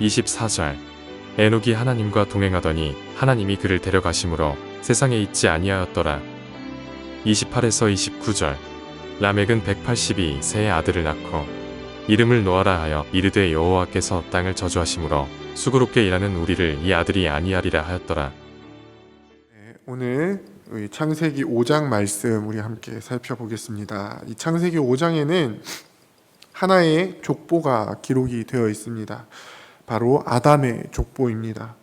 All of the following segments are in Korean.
24절 에녹이 하나님과 동행하더니 하나님이 그를 데려가심으로 세상에 있지 아니하였더라. 28에서 29절 라멕은 182세의 아들을 낳고 이름을 노아라 하여 이르되 여호와께서 땅을 저주하심으로 수고롭게 일하는 우리를 이 아들이 아니하리라 하였더라. 네, 오늘 이 창세기 5장 말씀 우리 함께 살펴보겠습니다. 이 창세기 5장에는 하나의 족보가 기록이 되어 있습니다. 바로 아담의 족보입니다.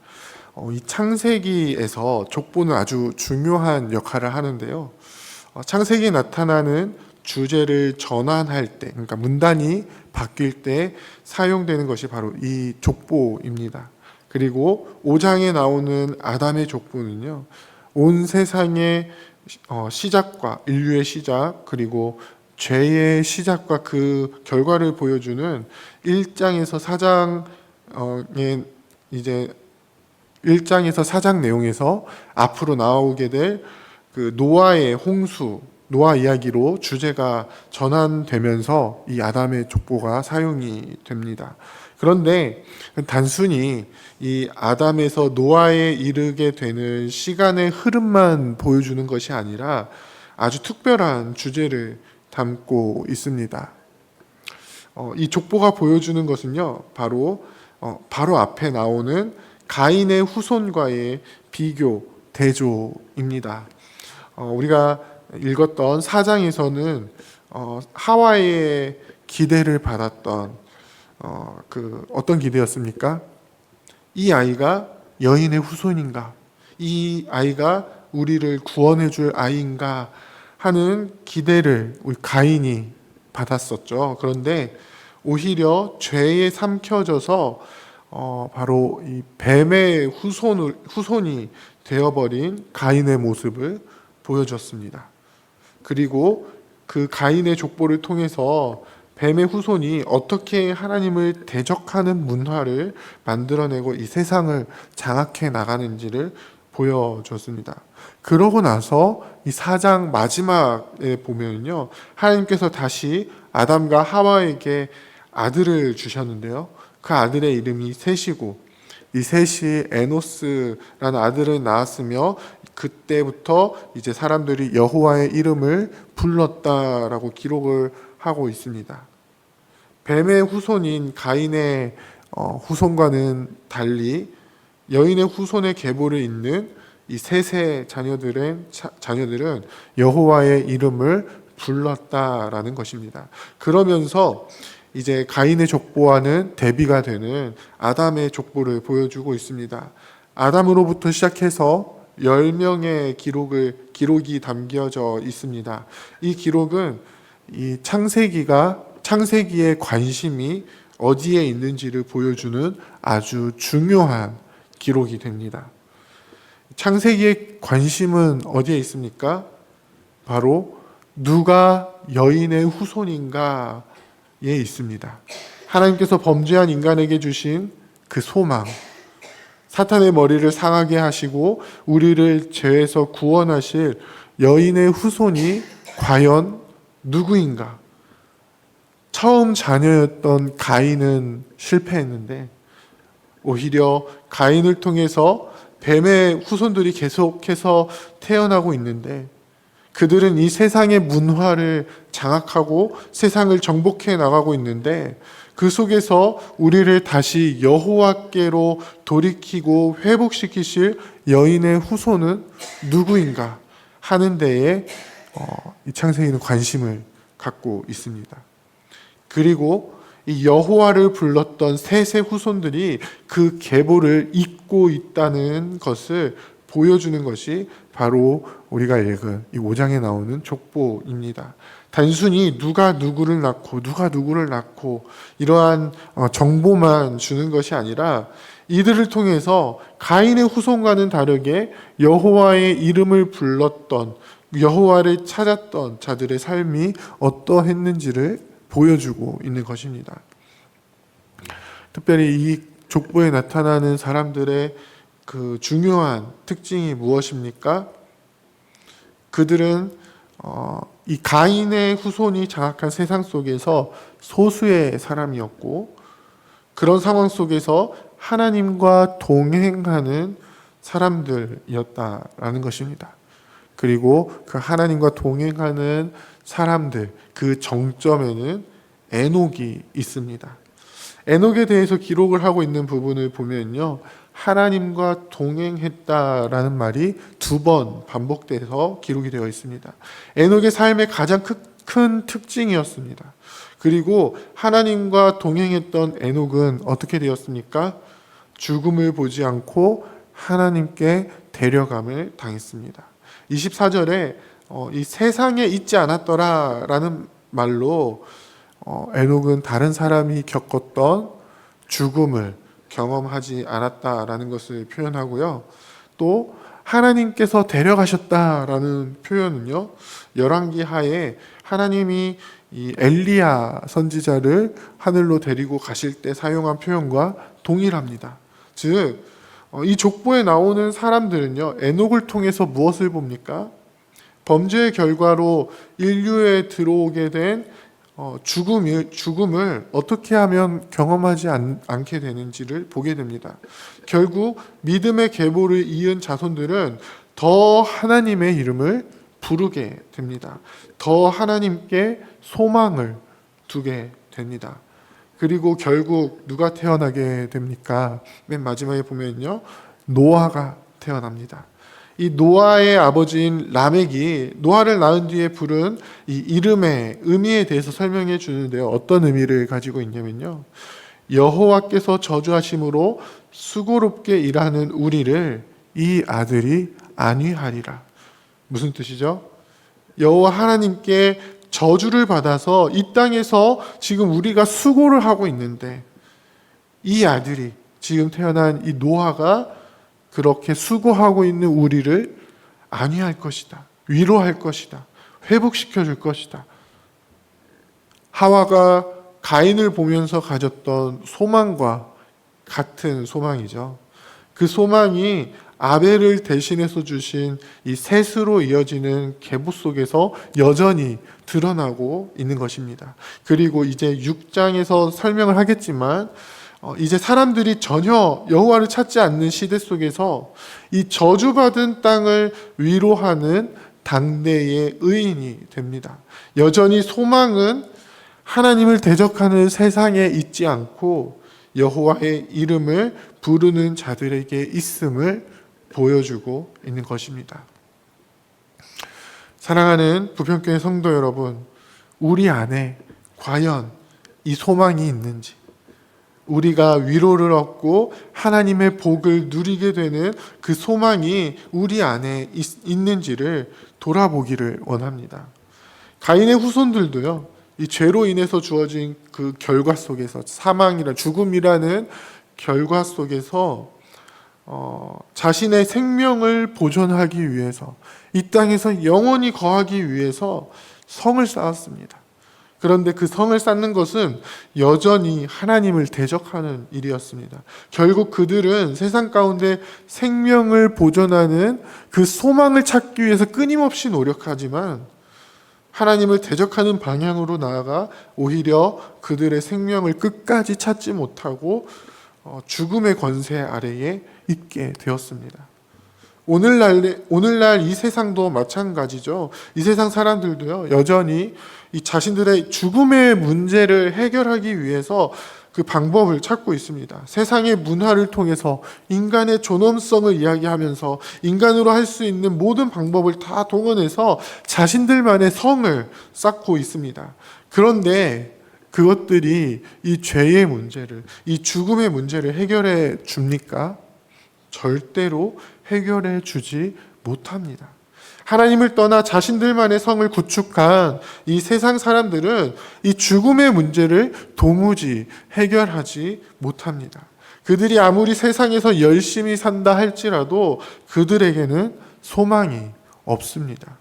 어, 이 창세기에서 족보는 아주 중요한 역할을 하는데요. 어, 창세기에 나타나는 주제를 전환할 때, 그러니까 문단이 바뀔 때 사용되는 것이 바로 이 족보입니다. 그리고 5장에 나오는 아담의 족보는요, 온 세상의 어, 시작과 인류의 시작 그리고 죄의 시작과 그 결과를 보여주는 1장에서 4장 에 이제 1장에서 4장 내용에서 앞으로 나오게 될 그 노아의 홍수 노아 이야기로 주제가 전환되면서 이 아담의 족보가 사용이 됩니다. 그런데 단순히 이 아담에서 노아에 이르게 되는 시간의 흐름만 보여주는 것이 아니라 아주 특별한 주제를 담고 있습니다. 어, 이 족보가 보여주는 것은요, 바로 어, 바로 앞에 나오는 가인의 후손과의 비교 대조입니다. 어, 우리가 읽었던 사장에서는 어, 하와이의 기대를 받았던 어, 그 어떤 기대였습니까? 이 아이가 여인의 후손인가? 이 아이가 우리를 구원해 줄 아이인가 하는 기대를 우리 가인이 받았었죠. 그런데 오히려 죄에 삼켜져서 어, 바로 이 뱀의 후손을, 후손이 되어버린 가인의 모습을 보여줬습니다. 그리고 그 가인의 족보를 통해서 뱀의 후손이 어떻게 하나님을 대적하는 문화를 만들어내고 이 세상을 장악해 나가는지를 보여줬습니다. 그러고 나서 이 사장 마지막에 보면요. 하나님께서 다시 아담과 하와에게 아들을 주셨는데요. 그 아들의 이름이 셋이고 이 셋이 에노스라는 아들을 낳았으며 그때부터 이제 사람들이 여호와의 이름을 불렀다라고 기록을 하고 있습니다. 뱀의 후손인 가인의 어, 후손과는 달리 여인의 후손의 계보를 잇는 이 셋의 자녀들은 자, 자녀들은 여호와의 이름을 불렀다라는 것입니다. 그러면서 이제 가인의 족보와는 대비가 되는 아담의 족보를 보여주고 있습니다. 아담으로부터 시작해서 10명의 기록을 기록이 담겨져 있습니다. 이 기록은 이 창세기가 창세기의 관심이 어디에 있는지를 보여주는 아주 중요한 기록이 됩니다. 창세기의 관심은 어디에 있습니까? 바로 누가 여인의 후손인가 에 있습니다. 하나님께서 범죄한 인간에게 주신 그 소망, 사탄의 머리를 상하게 하시고 우리를 죄에서 구원하실 여인의 후손이 과연 누구인가? 처음 자녀였던 가인은 실패했는데 오히려 가인을 통해서 뱀의 후손들이 계속해서 태어나고 있는데 그들은 이 세상의 문화를 장악하고 세상을 정복해 나가고 있는데 그 속에서 우리를 다시 여호와께로 돌이키고 회복시키실 여인의 후손은 누구인가 하는 데에 어, 이 창세기는 관심을 갖고 있습니다. 그리고 이 여호와를 불렀던 셋의 후손들이 그 계보를 잇고 있다는 것을 보여주는 것이 바로 우리가 읽은 이 5장에 나오는 족보입니다. 단순히 누가 누구를 낳고 누가 누구를 낳고 이러한 어, 정보만 주는 것이 아니라 이들을 통해서 가인의 후손과는 다르게 여호와의 이름을 불렀던 여호와를 찾았던 자들의 삶이 어떠했는지를 보여주고 있는 것입니다. 특별히 이 족보에 나타나는 사람들의 그 중요한 특징이 무엇입니까? 그들은 어, 이 가인의 후손이 장악한 세상 속에서 소수의 사람이었고 그런 상황 속에서 하나님과 동행하는 사람들이었다라는 것입니다. 그리고 그 하나님과 동행하는 사람들 그 정점에는 에녹이 있습니다. 에녹에 대해서 기록을 하고 있는 부분을 보면요. 하나님과 동행했다라는 말이 두 번 반복돼서 기록이 되어 있습니다. 에녹의 삶의 가장 크- 큰 특징이었습니다. 그리고 하나님과 동행했던 에녹은 어떻게 되었습니까? 죽음을 보지 않고 하나님께 데려감을 당했습니다. 24절에 어, 이 세상에 있지 않았더라라는 말로 어, 에녹은 다른 사람이 겪었던 죽음을 경험하지 않았다라는 것을 표현하고요. 또 하나님께서 데려가셨다라는 표현은요. 열왕기 하에 하나님이 이 엘리야 선지자를 하늘로 데리고 가실 때 사용한 표현과 동일합니다. 즉, 어, 이 족보에 나오는 사람들은요, 에녹을 통해서 무엇을 봅니까? 범죄의 결과로 인류에 들어오게 된 어, 죽음을, 죽음을 어떻게 하면 경험하지 않, 않게 되는지를 보게 됩니다. 결국 믿음의 계보를 이은 자손들은 더 하나님의 이름을 부르게 됩니다. 더 하나님께 소망을 두게 됩니다. 그리고 결국 누가 태어나게 됩니까? 맨 마지막에 보면요. 노아가 태어납니다. 이 노아의 아버지인 라멕이 노아를 낳은 뒤에 부른 이 이름의 의미에 대해서 설명해 주는데요. 어떤 의미를 가지고 있냐면요. 여호와께서 저주하심으로 수고롭게 일하는 우리를 이 아들이 안위하리라. 무슨 뜻이죠? 여호와 하나님께 저주를 받아서 이 땅에서 지금 우리가 수고를 하고 있는데 이 아들이 지금 태어난 이 노아가 그렇게 수고하고 있는 우리를 안위할 것이다. 위로할 것이다. 회복시켜 줄 것이다. 하와가 가인을 보면서 가졌던 소망과 같은 소망이죠. 그 소망이 아벨을 대신해서 주신 이 셋으로 이어지는 계보 속에서 여전히 드러나고 있는 것입니다. 그리고 이제 6장에서 설명을 하겠지만 어, 이제 사람들이 전혀 여호와를 찾지 않는 시대 속에서 이 저주받은 땅을 위로하는 당대의 의인이 됩니다. 여전히 소망은 하나님을 대적하는 세상에 있지 않고 여호와의 이름을 부르는 자들에게 있음을 보여주고 있는 것입니다. 사랑하는 부평교회 성도 여러분, 우리 안에 과연 이 소망이 있는지, 우리가 위로를 얻고 하나님의 복을 누리게 되는 그 소망이 우리 안에 있, 있는지를 돌아보기를 원합니다. 가인의 후손들도요, 이 죄로 인해서 주어진 그 결과 속에서 사망이라 죽음이라는 결과 속에서 어, 자신의 생명을 보존하기 위해서 이 땅에서 영원히 거하기 위해서 성을 쌓았습니다. 그런데 그 성을 쌓는 것은 여전히 하나님을 대적하는 일이었습니다. 결국 그들은 세상 가운데 생명을 보존하는 그 소망을 찾기 위해서 끊임없이 노력하지만 하나님을 대적하는 방향으로 나아가 오히려 그들의 생명을 끝까지 찾지 못하고 어, 죽음의 권세 아래에 있게 되었습니다. 오늘날 오늘날 이 세상도 마찬가지죠. 이 세상 사람들도요 여전히 이 자신들의 죽음의 문제를 해결하기 위해서 그 방법을 찾고 있습니다. 세상의 문화를 통해서 인간의 존엄성을 이야기하면서 인간으로 할 수 있는 모든 방법을 다 동원해서 자신들만의 성을 쌓고 있습니다. 그런데 그것들이 이 죄의 문제를, 이 죽음의 문제를 해결해 줍니까? 절대로 해결해 주지 못합니다. 하나님을 떠나 자신들만의 성을 구축한 이 세상 사람들은 이 죽음의 문제를 도무지 해결하지 못합니다. 그들이 아무리 세상에서 열심히 산다 할지라도 그들에게는 소망이 없습니다.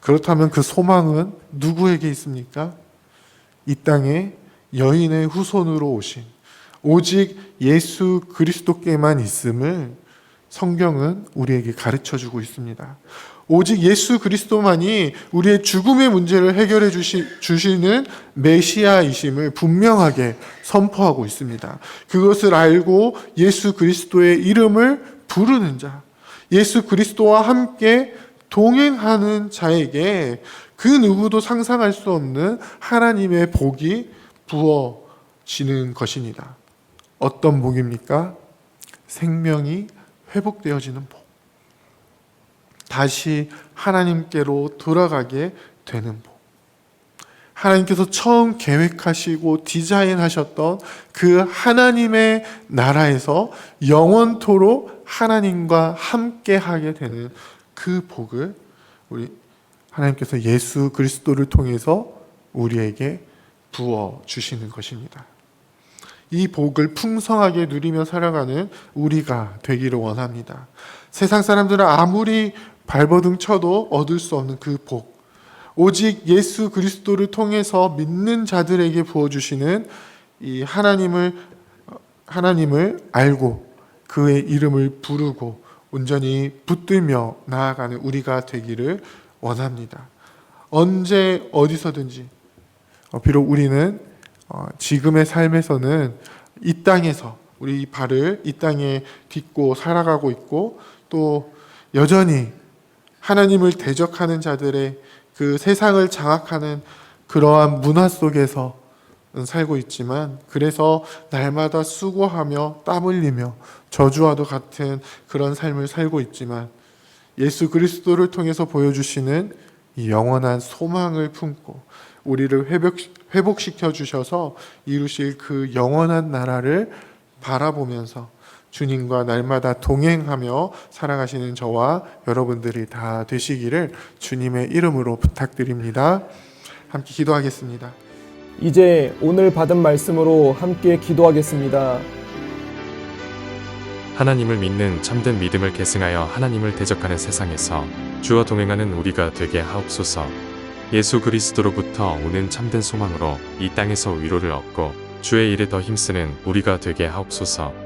그렇다면 그 소망은 누구에게 있습니까? 이 땅에 여인의 후손으로 오신 오직 예수 그리스도께만 있음을 성경은 우리에게 가르쳐 주고 있습니다. 오직 예수 그리스도만이 우리의 죽음의 문제를 해결해 주시, 주시는 메시아이심을 분명하게 선포하고 있습니다. 그것을 알고 예수 그리스도의 이름을 부르는 자, 예수 그리스도와 함께 동행하는 자에게 그 누구도 상상할 수 없는 하나님의 복이 부어지는 것입니다. 어떤 복입니까? 생명이 회복되어지는 복. 다시 하나님께로 돌아가게 되는 복. 하나님께서 처음 계획하시고 디자인하셨던 그 하나님의 나라에서 영원토록 하나님과 함께 하게 되는 그 복을 우리 하나님께서 예수 그리스도를 통해서 우리에게 부어 주시는 것입니다. 이 복을 풍성하게 누리며 살아가는 우리가 되기를 원합니다. 세상 사람들은 아무리 발버둥 쳐도 얻을 수 없는 그 복. 오직 예수 그리스도를 통해서 믿는 자들에게 부어 주시는 이 하나님을 하나님을 알고 그의 이름을 부르고 온전히 붙들며 나아가는 우리가 되기를 원합니다. 언제 어디서든지 어, 비록 우리는 어, 지금의 삶에서는 이 땅에서 우리 발을 이 땅에 딛고 살아가고 있고 또 여전히 하나님을 대적하는 자들의 그 세상을 장악하는 그러한 문화 속에서 살고 있지만 그래서 날마다 수고하며 땀 흘리며 저주와도 같은 그런 삶을 살고 있지만 예수 그리스도를 통해서 보여주시는 이 영원한 소망을 품고 우리를 회복, 회복시켜 주셔서 이루실 그 영원한 나라를 바라보면서 주님과 날마다 동행하며 살아가시는 저와 여러분들이 다 되시기를 주님의 이름으로 부탁드립니다. 함께 기도하겠습니다. 이제 오늘 받은 말씀으로 함께 기도하겠습니다. 하나님을 믿는 참된 믿음을 계승하여 하나님을 대적하는 세상에서 주와 동행하는 우리가 되게 하옵소서. 예수 그리스도로부터 오는 참된 소망으로 이 땅에서 위로를 얻고 주의 일에 더 힘쓰는 우리가 되게 하옵소서.